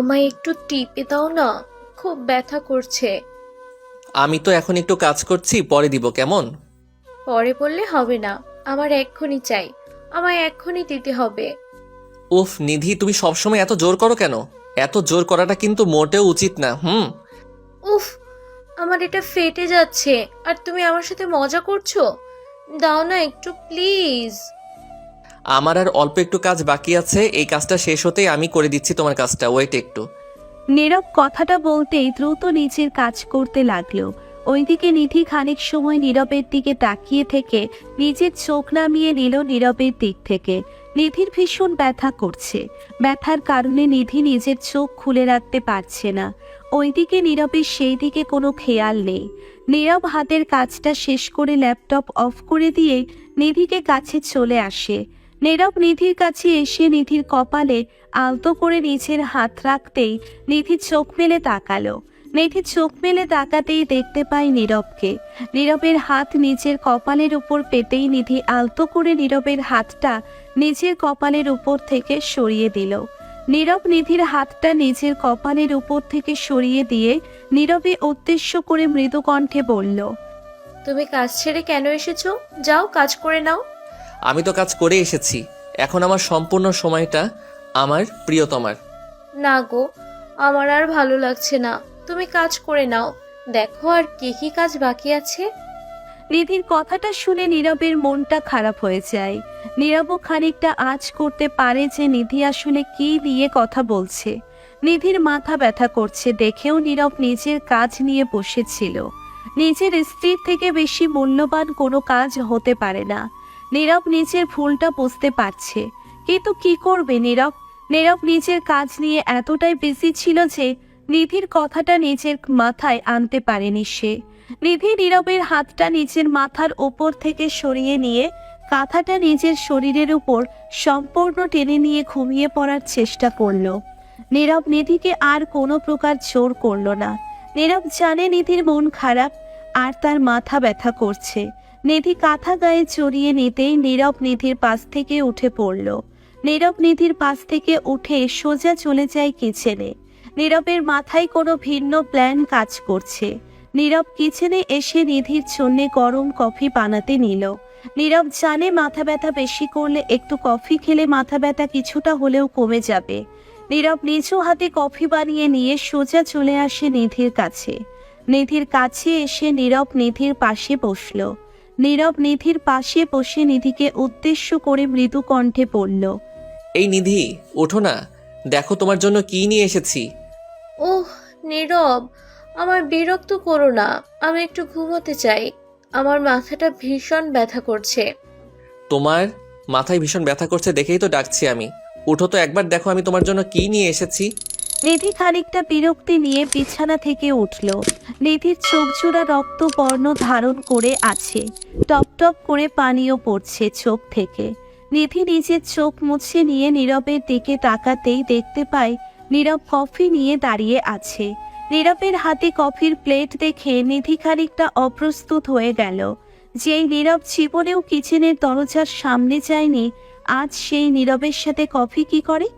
আমায় একটু টিপে দাও না খুব ব্যথা করছে। আমি তো এখন একটু কাজ করছি পরে দিব কেমন? পরে বললে হবে না আমার এক্ষুনি চাই আমায় এক্ষুনি দিতে হবে। উফ নিধি তুমি সবসময় এত জোর করো কেন? এত জোর করাটা কিন্তু মোটেও উচিত না হুম? উফ আমার এটা ফেটে যাচ্ছে আর তুমি আমার সাথে মজা করছ? দাও না একটু প্লিজ। আমার আর অল্প একটু কাজ বাকি আছে, এই কাজটা শেষ হতেই আমি করে দিচ্ছি তোমার কাজটা। ওয়েট একটু। নীরব কথাটা বলতেই দ্রুত নিচের কাজ করতে লাগল। ওইদিকে নিধি খানিক সময় নীরবের দিকে তাকিয়ে থেকে নিজের চোখ নামিয়ে নিল নীরবের দিক থেকে। নিধির ভীষণ ব্যথা করছে। ব্যথার কারণে নিধি নিজের চোখ খুলে রাখতে পারছে না। ওইদিকে নীরবের সেই দিকে কোনো খেয়াল নেই। নীরব হাতের কাজটা শেষ করে ল্যাপটপ অফ করে দিয়ে নিধিকে কাছে চলে আসে। নীরব নিধির কাছে এসে নিধির কপালে আলতো করে নিচের হাত রাখতেই নিধি চোখ মেলে তাকালো। নিধি চোখ মেলে তাকাতেই দেখতে পায় নীরবকে। নীরবের হাত নিচের কপালের উপর পেতেই নিধি আলতো করে নীরবের হাতটা নিচের কপালের উপর থেকে সরিয়ে দিল। নীরব নিধির হাতটা নিজের কপালের উপর থেকে সরিয়ে দিয়ে নীরবে উদ্দেশ্য করে মৃদু কণ্ঠে বলল, তুমি কাজ ছেড়ে কেন এসেছ? যাও, কাজ করে নাও। আমি তো কাজ করে এসেছি। এখন আমার সম্পূর্ণ সময়টা আমার প্রিয়তমার। না গো আমার আর ভালো লাগছে না। তুমি কাজ করে নাও। দেখো আর কি কি কাজ বাকি আছে। নিধির কথাটা শুনে নীরবের মনটা খারাপ হয়ে যায়। নীরবও খানিকটা আজ করতে পারে যে নিধি আসলে কি নিয়ে কথা বলছে। নিধির মাথা ব্যথা করছে দেখেও নীরব নিজের কাজ নিয়ে বসেছিল। নিজের স্ত্রীর থেকে বেশি মূল্যবান কোনো কাজ হতে পারে না। নীরব নিজের ভুলটা বুঝতে পারছে। কিন্তু কি করবে নীরব? নীরব নিজের কাজ নিয়ে এতটাই বিজি ছিল যে, নিধির কথাটা নিজের মাথায় আনতে পারেনি সে। নিধি নীরবের হাতটা নিজের মাথার ওপর থেকে সরিয়ে নিয়ে, কাঁথাটা নিজের শরীরের উপর সম্পূর্ণ টেনে নিয়ে ঘুমিয়ে পড়ার চেষ্টা করল। নীরব নিধিকে আর কোনো প্রকার জোর করল না। নীরব জানে নিধির মন খারাপ, আর তার মাথা ব্যথা করছে। নিধি কাঁথা গায়ে চড়িয়ে নিতেই নীরব নিধির পাশ থেকে উঠে পড়ল। নীরব নিধির পাশ থেকে উঠে সোজা চলে যায় কিচেনে। নীরবের মাথায় কোনো ভিন্ন প্ল্যান কাজ করছে। নীরব কিচেনে এসে নিধির জন্যে গরম কফি বানাতে নিল। নীরব জানে মাথা ব্যথা বেশি করলে একটু কফি খেলে মাথা ব্যথা কিছুটা হলেও কমে যাবে। নীরব নিচু হাতে কফি বানিয়ে নিয়ে সোজা চলে আসে নিধির কাছে। নিধির কাছে এসে নীরব নিধির পাশে বসল। নীরব নিধির পাশে বসে নিধিকে উদ্দেশ্য করে মৃদু কণ্ঠে পড়ল এই নিধি ওঠো না। দেখো তোমার জন্য কি নিয়ে এসেছি। ওহ নীরব আমার বিরক্ত করো না। আমি একটু ঘুমোতে চাই। আমার মাথাটা ভীষণ ব্যথা করছে। তোমার মাথায় ভীষণ ব্যথা করছে দেখেই তো ডাকছি আমি। উঠো তো একবার দেখো আমি তোমার জন্য কি নিয়ে এসেছি। নিধি খানিকটা বিরক্তি নিয়ে বিছানা থেকে উঠল। নিধির চোখ জোড়া রক্তবর্ণ ধারণ করে আছে। টপ টপ করে পানিও পড়ছে চোখ থেকে। নিধি নিজের চোখ মুছে নিয়ে নীরবের দিকে তাকাতেই দেখতে পায়, নীরব কফি নিয়ে দাঁড়িয়ে আছে। নীরবের হাতে কফির প্লেট দেখে নিধি খানিকটা অপ্রস্তুত হয়ে গেল। যেই নীরব জীবনেও কিচেনের দরজার সামনে যায়নি, আজ সেই নীরবের সাথে কফি কি করে?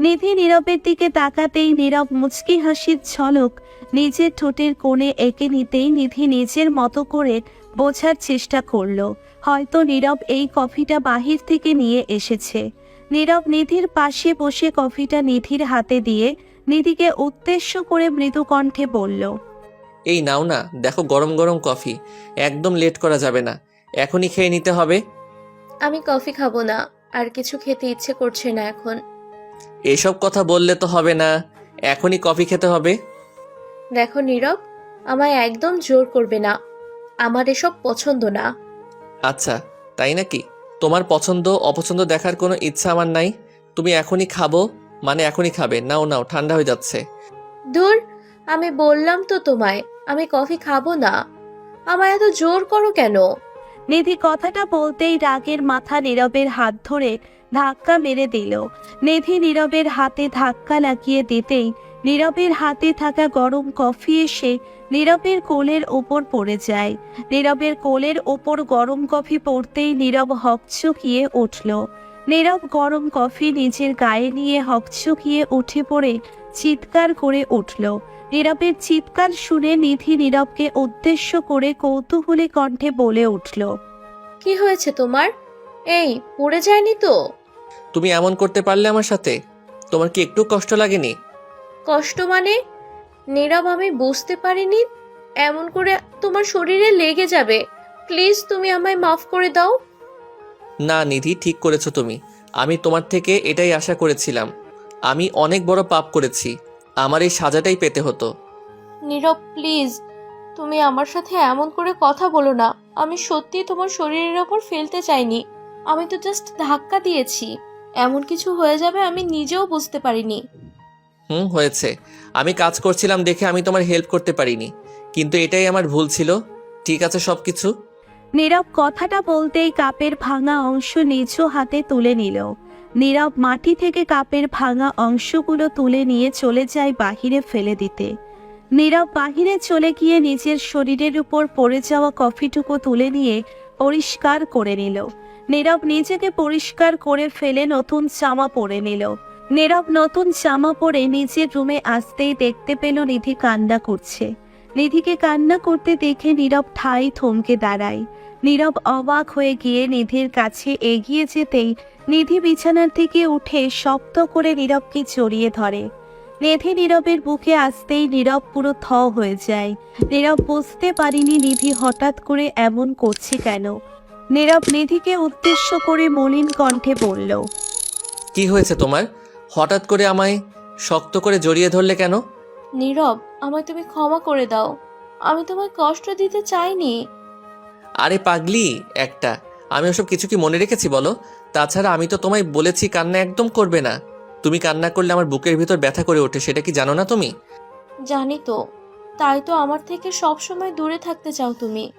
নিধি নীরবের দিকে তাকাতেই নীরব মুচকি হাসির ঝলক নিজের ঠোঁটের কোণে এঁকে নিতেই নিধি নিজের মতো করে বোঝার চেষ্টা করল। হয়তো নীরব এই কফিটা বাহির থেকে নিয়ে এসেছে। নীরব নিধির পাশে বসে কফিটা নিধির হাতে দিয়ে নিধিকে উদ্দেশ্য করে মৃদু কণ্ঠে বলল এই নাও না দেখো গরম গরম কফি। একদম লেট করা যাবে না। এখনই খেয়ে নিতে হবে? আমি কফি খাব না আর কিছু খেতে ইচ্ছে করছে না এখন। এসব কথা বললে তো হবে না। এখনই কফি খেতে হবে। দেখো নীরব আমায় একদম জোর করবে না। আমার এসব পছন্দ না। আচ্ছা তাই নাকি? তোমার পছন্দ অপছন্দ দেখার কোনো ইচ্ছা আমার নাই। তুমি এখনই খাব মানে এখনই খাবে। নাও নাও ঠান্ডা হয়ে যাচ্ছে। দূর আমি বললাম তো তোমায় আমি কফি খাব না। আমায় এত জোর করো কেন? নিধি কথাটা বলতেই রাগের মাথা নীরবের হাত ধরে ধাক্কা মেরে দিল। নিধি নীরবের হাতে ধাক্কা লাগিয়ে দিতেই নীরবের হাতে থাকা গরম কফি এসে নীরবের কোলের ওপর পড়ে যায়। নীরবের কোলের ওপর গরম কফি পড়তেই নীরব হকচকিয়ে উঠল। নীরব গরম কফি নিজের গায়ে নিয়ে হকচকিয়ে উঠে পড়ে চিৎকার করে উঠল। নীরবের চিৎকার শুনে নিধি নীরবকে উদ্দেশ্য করে কৌতূহলী কণ্ঠে বলে উঠল কি হয়েছে তোমার? এই পড়ে যায়নি তো? তুমি এমন করতে পারলে আমার সাথে? তোমার কি একটু কষ্ট লাগেনি? কষ্ট মানে? নীরব আমি বুঝতে পারিনি। এমন করে তোমার শরীরে লেগে যাবে। প্লিজ তুমি আমায় মাফ করে দাও। না নিধি ঠিক করেছ তুমি। আমি তোমার থেকে এটাই আশা করেছিলাম। আমি অনেক বড় পাপ করেছি। আমার এই সাজাটাই পেতে হতো। নীরব প্লিজ তুমি আমার সাথে এমন করে কথা বলো না। আমি সত্যি তোমার শরীরের ওপর ফেলতে চাইনি। আমি তো জাস্ট ধাক্কা দিয়েছি। এমন কিছু হয়ে যাবে আমি নিজেও বুঝতে পারিনি। হুম হয়েছে। আমি কাজ করছিলাম দেখে আমি তোমার হেল্প করতে পারিনি। কিন্তু এটাই আমার ভুল ছিল। ঠিক আছে সব কিছু নীরব কথাটা বলতেই কাপের ভাঙা অংশ নিজ হাতে তুলে নিল। নীরব মাটি থেকে কাপের ভাঙা অংশগুলো তুলে নিয়ে চলে যায় বাহিরে ফেলে দিতে। নীরব বাহিরে চলে গিয়ে নিজের শরীরের উপর পড়ে যাওয়া কফিটুকু তুলে নিয়ে পরিষ্কার করে নিল। নীরব নিজেকে পরিষ্কার করে ফেলে নতুন জামা পরে নিল। নীরব নতুন জামা পরে নিজের রুমে আসতেই দেখতে পেল নিধি কান্না করছে। নিধিকে কান্না করতে দেখে নীরব ঠাই থমকে দাঁড়ায়। নীরব অবাক হয়ে গিয়ে নিধির কাছে এগিয়ে যেতেই নিধি বিছানার থেকে উঠে শক্ত করে নীরবকে জড়িয়ে ধরে। নিধি নীরবের বুকে আসতেই নীরব পুরো থ হয়ে যায়। নীরব বুঝতে পারিনি নিধি হঠাৎ করে এমন করছে কেন। নীরব নিধিকে উদ্দেশ্য করে মলিন কণ্ঠে বলল, কি হয়েছে তোমার? হঠাৎ করে আমায় শক্ত করে জড়িয়ে ধরলে কেন? নীরব আমায় তুমি ক্ষমা করে দাও। আমি তোমায় কষ্ট দিতে চাইনি। আরে পাগলি একটা। আমি ওসব কিছু কি মনে রেখেছি বলো? তাছাড়া আমি তো তোমায় বলেছি কান্না একদম করবে না। তুমি কান্না করলে আমার বুকের ভিতর ব্যথা করে ওঠে সেটা কি জানো না তুমি? জানি তো। তাই তো আমার থেকে সব সময় দূরে থাকতে চাও তুমি।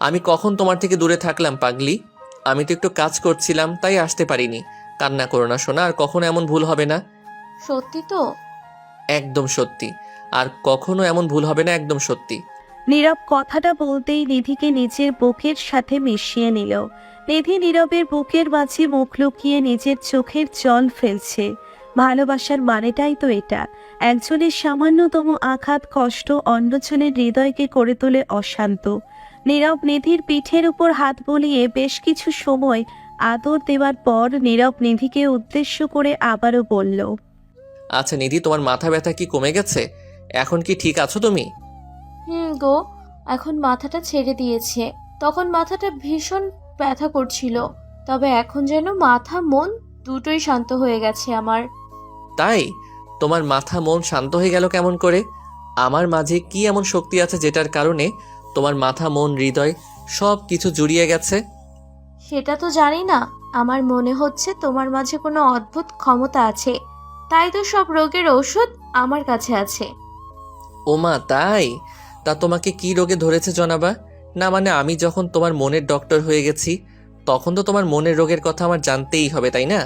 আমি কখন তোমার থেকে দূরে থাকলাম পাগলি? আমি তো একটু কাজ করছিলাম তাই আসতে পারিনি। কান্না করো না শোনা আর কখনো এমন ভুল হবে না। সত্যি তো? একদম সত্যি। আর কখনো এমন ভুল হবে না একদম সত্যি। নীরব কথাটা বলতেই নিধিকে নিজের বুকের সাথে মিশিয়ে নিল। নিধি নীরবের বুকের মাঝে মুখ লুকিয়ে নিজের চোখের জল ফেলছে। ভালোবাসার মানেটাই তো এটা। একজনের সামান্যতম আঘাত, কষ্ট অন্যজনের হৃদয়কে করে তোলে অশান্ত। নীরব নিধির পিঠের উপর হাত বলিয়ে বেশ কিছু সময় আদর দেওয়ার পর নীরব নিধিকে উদ্দেশ্য করে আবারও বলল আচ্ছা নিধি তোমার মাথা ব্যথা কি কমে গেছে? এখন কি ঠিক আছো তুমি? হুম গো এখন মাথাটা ছেড়ে দিয়েছে। তখন মাথাটা ভীষণ ব্যথা করছিল। তবে এখন যেন মাথা মন দুটোই শান্ত হয়ে গেছে আমার। তাই? তোমার মাথা মন শান্ত হয়ে গেল কেমন করে? আমার মাঝে কি এমন শক্তি আছে যেটার কারণে তোমার মাথা মন হৃদয় সব কিছু জুড়িয়ে গেছে? সেটা তো জানি না। আমার মনে হচ্ছে তোমার মাঝে কোনো অদ্ভুত ক্ষমতা আছে। তাই তো সব রোগের ওষুধ আমার কাছে আছে। ওমা তাই? তা তোমাকে কি রোগে ধরেছে জনাবা? না মানে আমি যখন তোমার মনের ডক্টর হয়ে গেছি তখন তো তোমার মনের রোগের কথা আমার জানতেই হবে তাই না?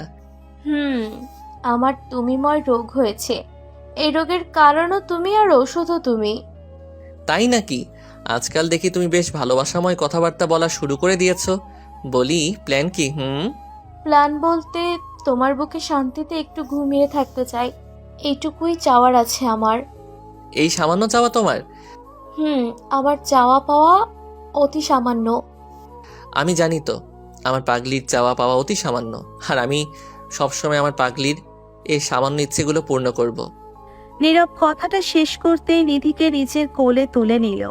হুম আমার তুমিময় রোগ হয়েছে। এই রোগের কারণও তুমি আর ঔষধও তুমি। তাই নাকি? আজকাল দেখি তুমি বেশ ভালোবাসাময় কথাবার্তা বলা শুরু করে দিয়েছ। বলি প্ল্যান কি হুম? প্ল্যান বলতে তোমার বুকে শান্তিতে একটু ঘুমিয়ে থাকতে চাই। এইটুকুই চাওয়ার আছে আমার। এই সামান্য চাওয়া তোমার? হুম আমার চাওয়া পাওয়া অতি সামান্য। আমি জানি তো আমার পাগলির চাওয়া পাওয়া অতি সামান্য। আর আমি সবসময় আমার পাগলির এই সামান্য ইচ্ছেগুলো পূর্ণ করব। নীরব কথাটা শেষ করতেই নিধিকে নিজের কোলে তুলে নিল।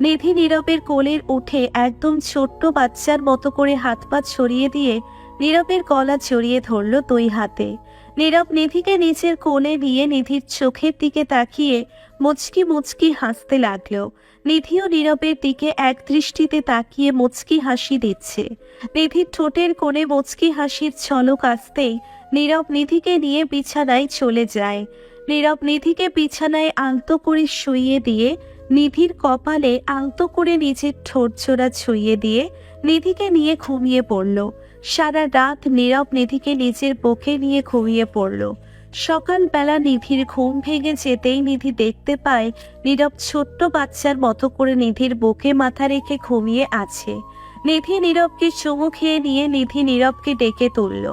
নিধি নীরবের কোলের উঠে একদম ছোট্ট বাচ্চার মতো করে হাত পা ছড়িয়ে দিয়ে নীরবের গলা জড়িয়ে ধরল দুই হাতে। নীরব নিধিকে নিজের কোলে নিয়ে নিধির চোখের দিকে তাকিয়ে মুচকি মুচকি হাসতে লাগল। নিধিও নীরবের দিকে এক দৃষ্টিতে তাকিয়ে মুচকি হাসি দিচ্ছে। নিধির ঠোঁটের কোণে মুচকি হাসির ছলক আসতেই নীরব নিধিকে নিয়ে বিছানায় চলে যায়। নীরব নিধিকে বিছানায় আলতো করে শুইয়ে দিয়ে, নিধির কপালে আলতো করে নিজের ঠোঁট জোড়া ছুঁয়ে দিয়ে নিধিকে নিয়ে ঘুমিয়ে পড়ল। সারা রাত নীরব নিধিকে নিজের বুকে নিয়ে ঘুমিয়ে পড়ল। সকালবেলা নিধির ঘুম ভেঙে যেতেই নিধি দেখতে পায় নীরব ছোট্ট বাচ্চার মতো করে নিধির বুকে মাথা রেখে ঘুমিয়ে আছে। নিধি নীরবকে চুমু খেয়ে নিয়ে নিধি নীরবকে ডেকে তুলল।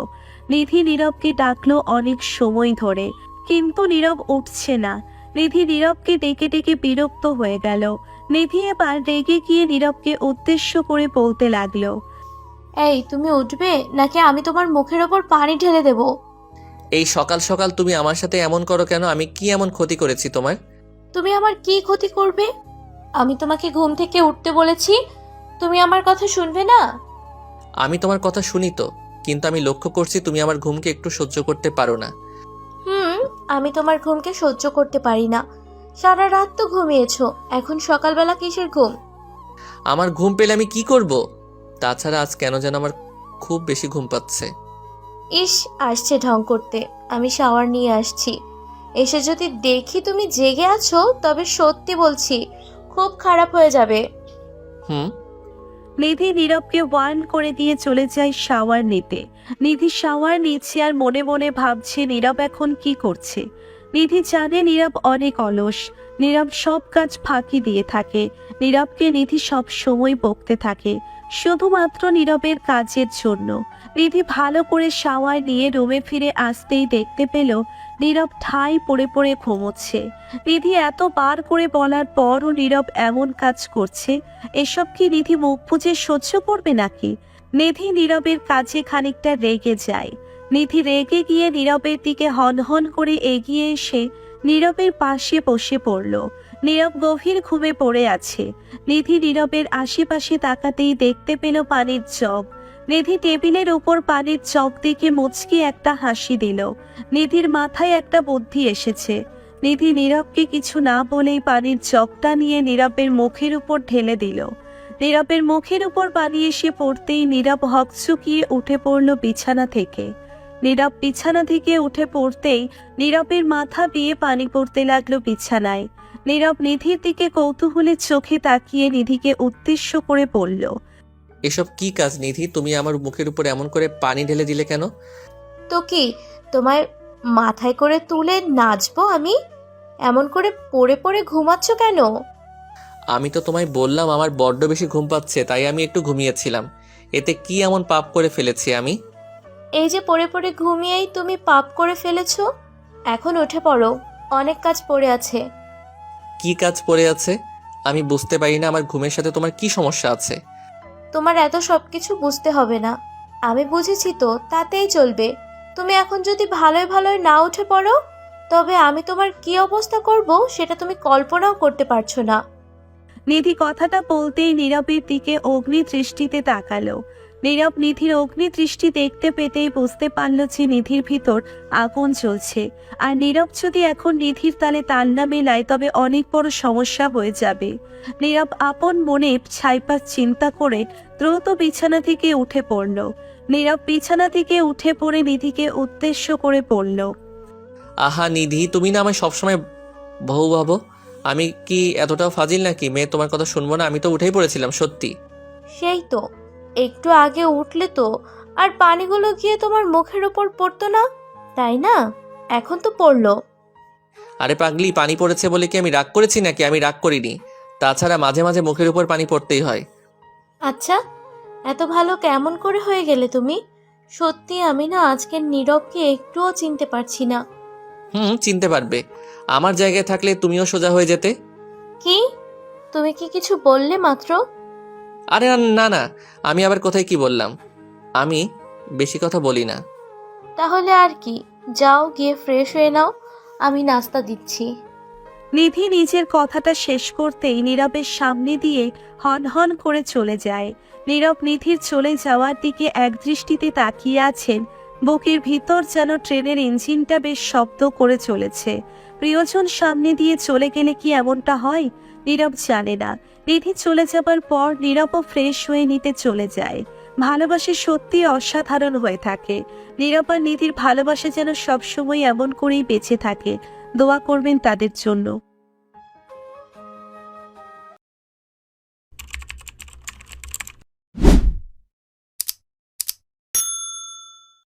নিধি নীরবকে ডাকলো অনেক সময় ধরে, কিন্তু নীরব উঠছে না। নিধি নীরবকে ডেকে ডেকে বিরক্ত হয়ে গেল। নিধি এবার রেগে গিয়ে নীরবকে উদ্দেশ্য করে বলতে লাগল এই তুমি উঠবে? নাকি আমি তোমার মুখের ওপর পানি ঢেলে দেব? এই সকাল সকাল তুমি আমার সাথে এমন করো কেন? আমি কি এমন ক্ষতি করেছি তোমার? তুমি আমার কি ক্ষতি করবে? আমি তোমাকে ঘুম থেকে উঠতে বলেছি। তুমি আমার কথা শুনবে না? আমি তোমার কথা শুনি তো কিন্তু আমি লক্ষ্য করছি তুমি আমার ঘুমকে একটু সহ্য করতে পারো না। হুম আমি তোমার ঘুমকে সহ্য করতে পারি না। সারা রাত তো ঘুমিয়েছো এখন সকালবেলা কিসের ঘুম? আমার ঘুম পেলে আমি কি করব? তাছাড়া আজ কেন যেন আমার খুব বেশি ঘুম পাচ্ছে। ইস আসছে ঢং করতে। আমি শাওয়ার নিয়ে আসছি। এসে যদি দেখি তুমি জেগে আছো তবে সত্যি বলছি খুব খারাপ হয়ে যাবে। হুম? নিধি নীরবকে ওয়ার্ন করে দিয়ে চলে যায় শাওয়ার নিতে। নিধি শাওয়ার নিচ্ছে আর মনে মনে ভাবছে নীরব এখন কি করছে। নিধি জানে নীরব অনেক অলস। নীরব সব কাজ ফাঁকি দিয়ে থাকে। নীরবকে নিধি সব সময় বকতে থাকে। শুধুমাত্র নীরবের কাজের জন্য। নিধি ভালো করে শাওয়ার নিয়ে রুমে ফিরে আসতেই দেখতে পেল নীরব ঠাই পড়ে পড়ে ঘুমোচ্ছে। নিধি এত বার করে বলার পরও নীরব এমন কাজ করছে, এসব কি নিধি মুখ বুজে সহ্য করবে নাকি? নিধি নীরবের কাজে খানিকটা রেগে যায়। নিধি রেগে গিয়ে নীরবের দিকে হনহন করে এগিয়ে এসে নীরবের পাশে বসে পড়ল। নীরব গভীর ঘুমে পড়ে আছে। নিধি নীরবের আশেপাশে তাকাতেই দেখতে পেল পানির জগ নিধি টেবিলের উপর পানির জগ দেখে মুচকি একটা হাসি দিল। নিধির মাথায় একটা বুদ্ধি এসেছে। নিধি নীরবকে কিছু না বলেই পানির জগটা নিয়ে নীরবের মুখের উপর ঢেলে দিল। নীরবের মুখের উপর পানি এসে পড়তেই নীরব হকচুকিয়ে উঠে পড়ল বিছানা থেকে। নীরব বিছানা থেকে উঠে পড়তেই নীরবের মাথা দিয়ে পানি পড়তে লাগল বিছানায়। নীরব নিধির দিকে কৌতূহলের চোখে তাকিয়ে নিধিকে উদ্দেশ্য করে বলল এসব কি কাজ নিধি? তুমি আমার মুখের উপর এমন করে পানি ঢেলে দিলে কেন? তো কি তোমায় মাথায় করে তুলে নাচবো আমি? এমন করে পড়ে পড়ে ঘুমাচ্ছ কেন? আমি তো তোমায় বললাম আমার বড্ড বেশি ঘুম পাচ্ছে তাই আমি একটু ঘুমিয়েছিলাম। এতে কি এমন পাপ করে ফেলেছি আমি? এই যে পড়ে পড়ে ঘুমিয়েই তুমি পাপ করে ফেলেছো? এখন উঠে পড়ো অনেক কাজ পড়ে আছে। কি কাজ পড়ে আছে? আমি বুঝতে পারি না আমার ঘুমের সাথে তোমার কি সমস্যা আছে। তোমার এত সব কিছু বুঝতে হবে না। আমি বুঝেছি তো তাতেই চলবে। তুমি এখন যদি ভালোই ভালোই না উঠে পড়ো তবে আমি তোমার কি অবস্থা করব সেটা তুমি কল্পনাও করতে পারছ না। নিধি কথাটা বলতেই নীরবের দিকে অগ্নি দৃষ্টিতে তাকালো। নীরব নিধির অগ্নি দৃষ্টি দেখতে পেতেই বুঝতে পারল যে নিধির ভিতর আগুন চলছে আর নীরব যদি এখন নিধির তালে তাল না মেলায় তবে অনেক বড় সমস্যা হয়ে যাবে। নীরব আপন মনে ছাইপাস চিন্তা করে দ্রুত বিছানা থেকে উঠে পড়ল। নীরব বিছানা থেকে উঠে পড়ে নিধিকে উদ্দেশ্য করে পড়ল আহা নিধি তুমি না আমায় সবসময় বহু ভাবো? আমি কি এতটাও ফাজিল নাকি? মেয়ে তোমার কথা শুনব না? আমি তো উঠেই পড়েছিলাম সত্যি? সেই তো। একটু আগে উঠলে তো আর পানিগুলো গিয়ে তোমার মুখের ওপর পড়তো না? তাই না? এখন তো পড়ল। আরে পাগলি পানি পড়েছে বলে কি আমি রাগ করেছি নাকি? আমি রাগ করিনি। তাছাড়া মাঝে মাঝে মুখের উপর পানি পড়তেই হয়। আচ্ছা এত ভালো কেমন করে হয়ে গেলে তুমি? সত্যি আমি না আজকের নীরবকে একটুও চিনতে পারছি না। হুম চিনতে পারবে। আমার জায়গায় থাকলে তুমিও সোজা হয়ে যেতে। কি? তুমি কি কিছু বললে মাত্র? আরে না না আমি আবার কোথায় কি বললাম? আমি বেশি কথা বলি না। তাহলে আর কি যাও গিয়ে ফ্রেশ হয়ে নাও আমি নাস্তা দিচ্ছি। নিধি নিজের কথাটা শেষ করতেই নীরবের সামনে দিয়ে হন হন করে চলে যায়। নীরব নিধির চলে যাওয়ার দিকে একদৃষ্টিতে তাকিয়ে আছেন বুকের ভিতর যেন ট্রেনের ইঞ্জিনটা বেশ শব্দ করে চলেছে। প্রিয়জন সামনে দিয়ে চলে গেলে কি এমনটা হয়? নীরব জানে না। নিধি চলে যাবার পর নীরবও ফ্রেশ হয়ে নিতে চলে যায়। ভালোবাসা সত্যি অসাধারণ হয়ে থাকে। নীরব আর নিধির ভালোবাসা যেন সবসময় এমন করেই বেঁচে থাকে। দোয়া করবেন তাদের জন্য।